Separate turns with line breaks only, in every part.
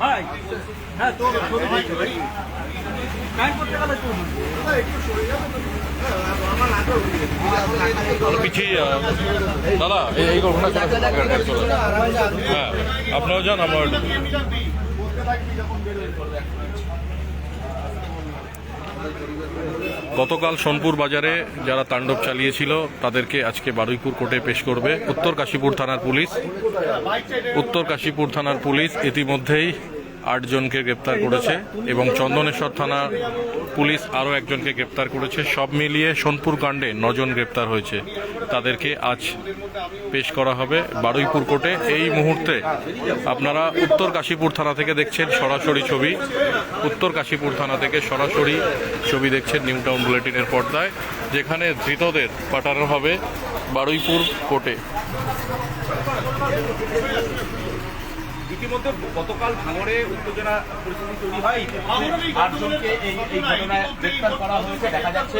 ভাই হ্যাঁ তোর তোর ভাই। টাইম করতে গেলে তো
দাদা, এই এই ঘটনা চলে চলে হ্যাঁ যান, আমরা গতকাল সোনপুর বাজারে যারা তাণ্ডব চালিয়েছিল, তাদেরকে আজকে বারুইপুর কোর্টে পেশ করবে উত্তর কাশীপুর থানার পুলিশ। উত্তর কাশীপুর থানার পুলিশ ইতিমধ্যেই আটজনকে গ্রেপ্তার করেছে এবং চন্দনেশ্বর থানা পুলিশ আরও একজনকে গ্রেপ্তার করেছে। সব মিলিয়ে সোনপুর কাণ্ডে নজন গ্রেপ্তার হয়েছে। তাদেরকে আজ পেশ করা হবে বারুইপুর কোর্টে। এই মুহূর্তে আপনারা উত্তর কাশীপুর থানা থেকে দেখছেন সরাসরি ছবি। উত্তর কাশীপুর থানা থেকে সরাসরি ছবি দেখছেন নিউ টাউন বুলেটিনের পর্দায় যেখানে ধৃতদের পাঠানো হবে বারুইপুর কোর্টে।
ইতিমধ্যে গতকাল ভাঙড়ে উত্তেজনা পরিস্থিতি তৈরি হয়। আটজনকে এই এই ঘটনায় গ্রেপ্তার করা হয়েছে। দেখা যাচ্ছে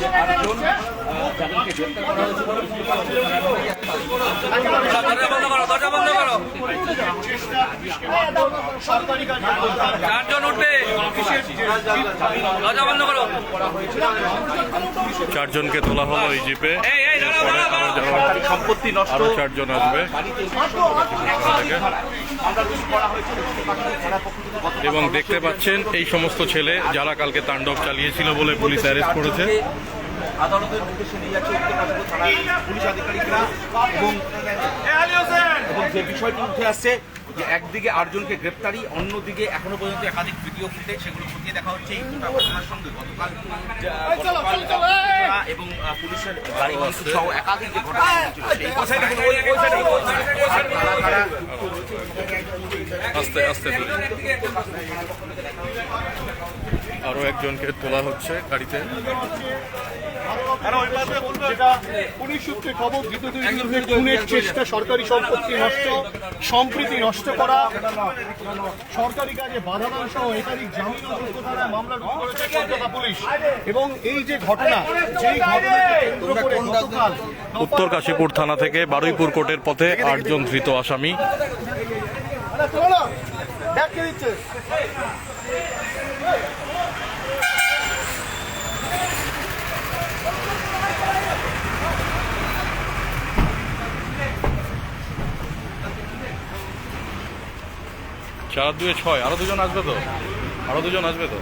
যে আটজন যাদেরকে গ্রেপ্তার করা হয়েছে।
চারজন উঠবে
চারজনকে তোলা হলো এই জিপে।
সম্পত্তি নষ্ট।
আরও চারজন আসবে। এবং দেখতে পাচ্ছেন এই সমস্ত ছেলে যারা কালকে তাণ্ডব চালিয়েছিল বলে পুলিশ অ্যারেস্ট করেছে।
আদালতের উদ্দেশ্যে নিয়ে যাচ্ছে উত্তর থানার পুলিশ আধিকারিকরা। এবং এবং যে বিষয়টি উঠে আসছে যে একদিকে আটজনকে গ্রেপ্তারি অন্যদিকে এখনও পর্যন্ত একাধিক ভিডিও ফুটেজ সেগুলো খতিয়ে দেখা হচ্ছে এই গোটা ঘটনার সঙ্গে গতকাল এবং পুলিশের গাড়ি সহ একাধিক যে ঘটনা
আস্তে আস্তে তুলে। আরও একজনকে তোলা হচ্ছে গাড়িতে।
চেষ্টা সরকারি সম্পত্তি নষ্ট সম্প্রীতি নষ্ট করা সরকারি কাজে বাধা দান সহ একাধিক জামিন ও যোগ্য ধারায় মামলা করেছে কলকাতা পুলিশ। এবং এই যে ঘটনা যেই ঘটনাকে কেন্দ্র করে গতকাল
উত্তর কাশীপুর থানা থেকে বারুইপুর কোর্টের পথে আটজন ধৃত আসামি।
দিচ্ছে?
চার, দুয়ে ছয়। আরও দুজন আসবে তো? আরও দুজন আসবে তো?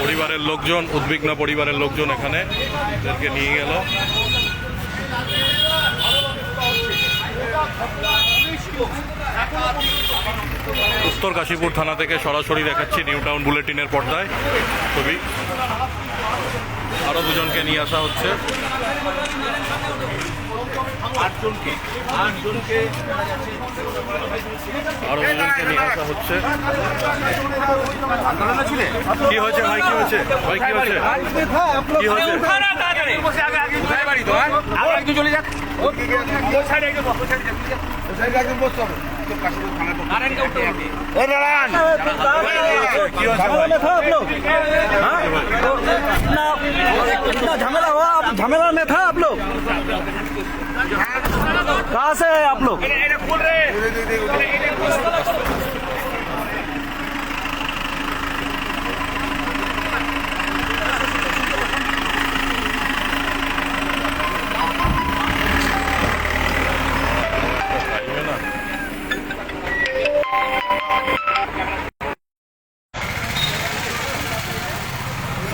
পরিবারের লোকজন, উদ্বিগ্ন পরিবারের লোকজন এখানে এদেরকে নিয়ে গেল। উত্তর কাশীপুর থানা থেকে সরাসরি দেখাচ্ছি নিউ টাউন বুলেটিনের পর্দায় ছবি আরও দুজনকে নিয়ে আসা হচ্ছে
আটজনকে আটজনকে
আরও দুজনকে নিয়ে আসা হচ্ছে কি হয়েছে ভাই কি হয়েছে ভাই কি হয়েছে কি হয়েছে
বাড়ি তো হ্যাঁ
আবার একটু চলে যাক
কি হয়েছে ভাই?
इतना झमेला हुआ आप झमेला में था आप लोग कहाँ से है आप लोग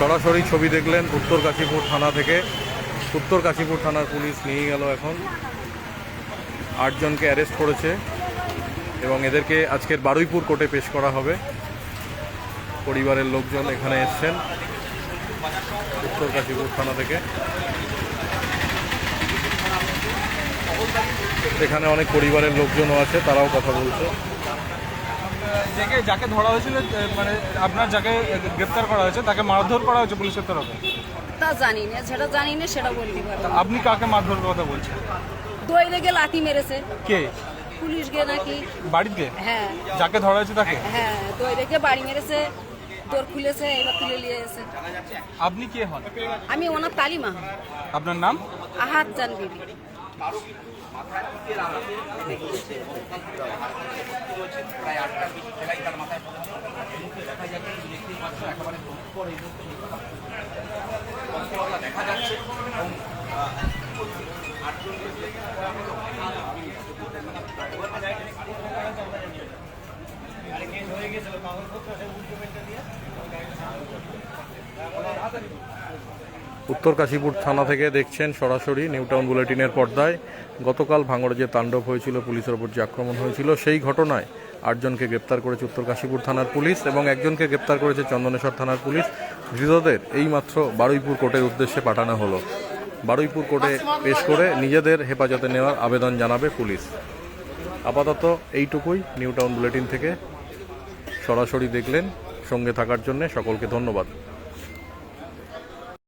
সরাসরি ছবি দেখলেন উত্তর কাশীপুর থানা থেকে। উত্তর কাশীপুর থানার পুলিশ নিয়ে গেল এখন। আটজনকে অ্যারেস্ট করেছে এবং এদেরকে আজকের বারুইপুর কোর্টে পেশ করা হবে। পরিবারের লোকজন এখানে এসছেন উত্তর কাশীপুর থানা থেকে। এখানে অনেক পরিবারের লোকজনও আছে, তারাও কথা বলছে।
যাকে যাকে ধরা হয়েছিল মানে আপনার যাকে গ্রেপ্তার করা হয়েছে তাকে মারধর করা হয়েছে পুলিশের তরফে?
তা জানি না যেটা জানি না সেটা বলতে পারব।
আপনি কাকে মারধর কথা বলছেন?
দই লেগে লাথি মেরেছে।
কে?
পুলিশ গিয়ে নাকি?
বাড়িতে
হ্যাঁ।
যাকে ধরা হয়েছে তাকে?
হ্যাঁ তো রেখে বাড়ি মেরেছে দোর খুলেছে এবার তুলে নিয়ে এসে
আপনি কে হন?
আমি ওনার তালিমা।
আপনার নাম?
আহাত জান বিবি
প্রায় আটটার বেশি সেলাই তার মাথায় পড়ে আছে। দেখা যাচ্ছে দেখতেই পাচ্ছ একেবারে পর এই মুহূর্তে কষ্টটা দেখা যাচ্ছে এবং আহ, আটজনকে গ্রেপ্তার করা হলো।
উত্তর কাশীপুর থানা থেকে দেখছেন সরাসরি নিউটাউন বুলেটিনের পর্দায়। গতকাল ভাঙড়ে যে তাণ্ডব হয়েছিল, পুলিশের ওপর যে আক্রমণ হয়েছিল, সেই ঘটনায় আটজনকে গ্রেপ্তার করেছে উত্তর কাশীপুর থানার পুলিশ এবং একজনকে গ্রেপ্তার করেছে চন্দনেশ্বর থানার পুলিশ। ধৃতদের এইমাত্র বারুইপুর কোর্টের উদ্দেশ্যে পাঠানো হলো। বারুইপুর কোর্টে পেশ করে নিজেদের হেফাজতে নেওয়ার আবেদন জানাবে পুলিশ। আপাতত এইটুকুই নিউটাউন বুলেটিন থেকে। সরাসরি দেখলেন সঙ্গে থাকার জন্য সকলকে ধন্যবাদ।